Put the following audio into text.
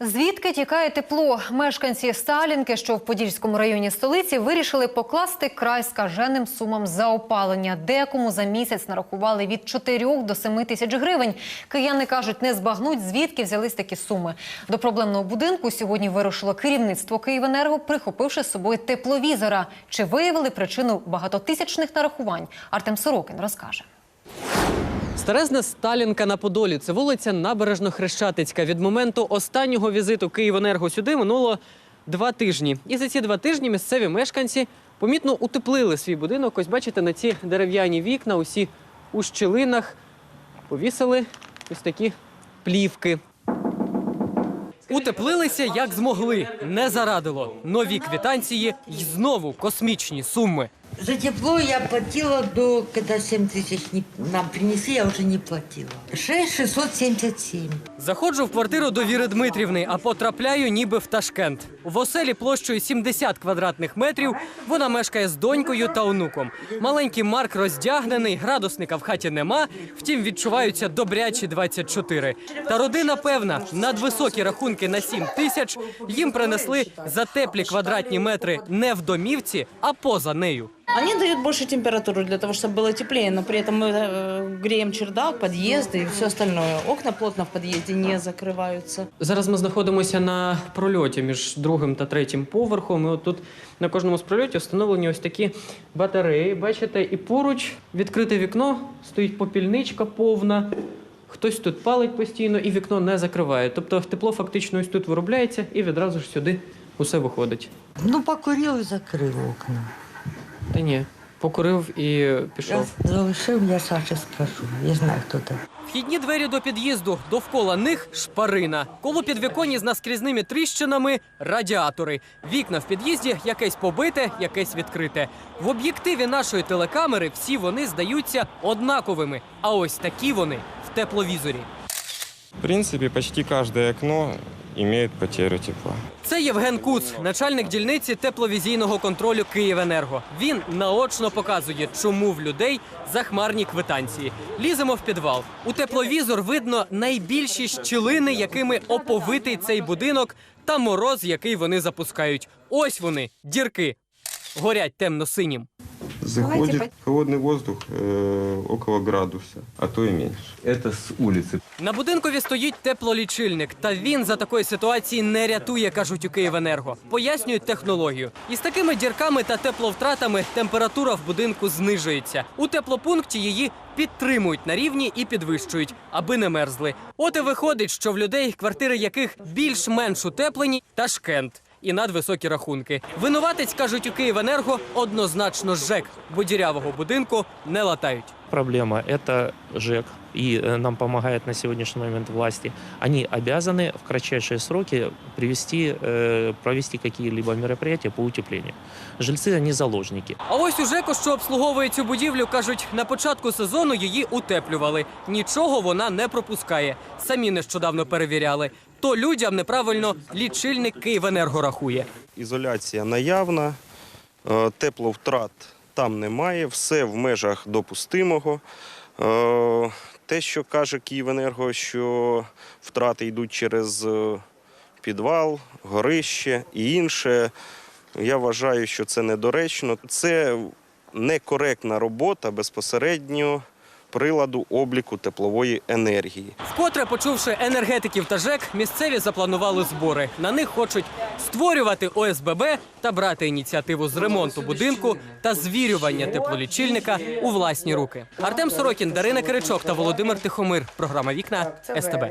Звідки тікає тепло? Мешканці Сталінки, що в Подільському районі столиці, вирішили покласти край скаженим сумам за опалення. Декому за місяць нарахували від 4 до 7 тисяч гривень. Кияни кажуть, не збагнуть, звідки взялись такі суми. До проблемного будинку сьогодні вирушило керівництво Київенерго, прихопивши з собою тепловізора. Чи виявили причину багатотисячних нарахувань? Артем Сорокин розкаже. Старезна Сталінка на Подолі. Це вулиця Набережно-Хрещатицька. Від моменту останнього візиту Київенерго сюди минуло два тижні. І за ці два тижні місцеві мешканці помітно утеплили свій будинок. Ось бачите, на ці дерев'яні вікна, усі у щілинах повісили ось такі плівки. Утеплилися як змогли. Не зарадило. Нові квитанції і знову космічні суми. За тепло я платила до, когда 7 тысяч нам принесли, я уже не платила. 6 677. Заходжу в квартиру до Віри Дмитрівни, а потрапляю ніби в Ташкент. В оселі площею 70 квадратних метрів вона мешкає з донькою та онуком. Маленький Марк роздягнений, градусника в хаті нема, втім відчуваються добрячі 24. Та родина певна, надвисокі рахунки на 7 тисяч їм принесли за теплі квадратні метри не в домівці, а поза нею. Они дают больше температуру для того, чтобы было теплее, но при этом мы э, греем чердак, подъезды и все остальное. Окна плотно в подъезде не закрываются. Зараз ми знаходимося на прольоті між другим та третім поверхом. І от тут на кожному з прольотів встановлені ось такі батареї. Бачите, і поруч відкрите вікно, стоїть попільничка повна. Хтось тут палить постійно і вікно не закриває. Тобто тепло фактично ось тут виробляється і відразу ж сюди усе виходить. Ну, покурив і закрив окна. Та ні, покурив і Я пішов. залишив, я Саше скажу. Я знаю, хто це. Вхідні двері до під'їзду, довкола них шпарина. Коло підвіконні з наскрізними тріщинами радіатори. Вікна в під'їзді якесь побите, якесь відкрите. В об'єктиві нашої телекамери всі вони здаються однаковими. А ось такі вони в тепловізорі. В принципе, почти каждое окно имеет потерю тепла. Це Євген Куц, начальник дільниці тепловізійного контролю Київенерго. Він наочно показує, чому в людей захмарні квитанції. Ліземо в підвал. У тепловізор видно найбільші щілини, якими оповитий цей будинок, та мороз, який вони запускають. Ось вони, дірки. Горять темно-синім. Заходит холодный воздух э, около градуса, а то и меньше. Это с улицы. На будинкові стоїть теплолічильник, та він за такої ситуації не рятує, кажуть у Київенерго. Пояснюють технологію. І з такими дірками та тепловтратами температура в будинку знижується. У теплопункті її підтримують на рівні і підвищують, аби не мерзли. От і виходить, що в людей, квартири яких більш-менш утеплені, Ташкент. І надвисокі рахунки. Винуватець кажуть у Київенерго однозначно ЖЕК, бо дірявого будинку не латають. проблема – это ЖЭК, и э, нам помогает на сегодняшний момент власти. Они обязаны в кратчайшие сроки привести, э, провести какие-либо мероприятия по утеплению. Жильцы, они заложники. А ось у ЖЕКу, що обслуговує цю будівлю, кажуть, на початку сезону її утеплювали. Нічого вона не пропускає. Самі нещодавно перевіряли. То людям неправильно лічильник Київенерго рахує. Ізоляція наявна, е, тепловтрат там немає, все в межах допустимого. Е, Те, що каже Київенерго, що втрати йдуть через е, підвал, горище і інше, я вважаю, що це недоречно. Це некоректна робота безпосередньо приладу обліку теплової енергії. Вкотре почувши енергетиків та ЖЕК, місцеві запланували збори. На них хочуть створювати ОСББ та брати ініціативу з ремонту будинку та звірювання теплолічильника у власні руки. Артем Сорокін, Дарина Киричок та Володимир Тихомир. Програма Вікна СТБ.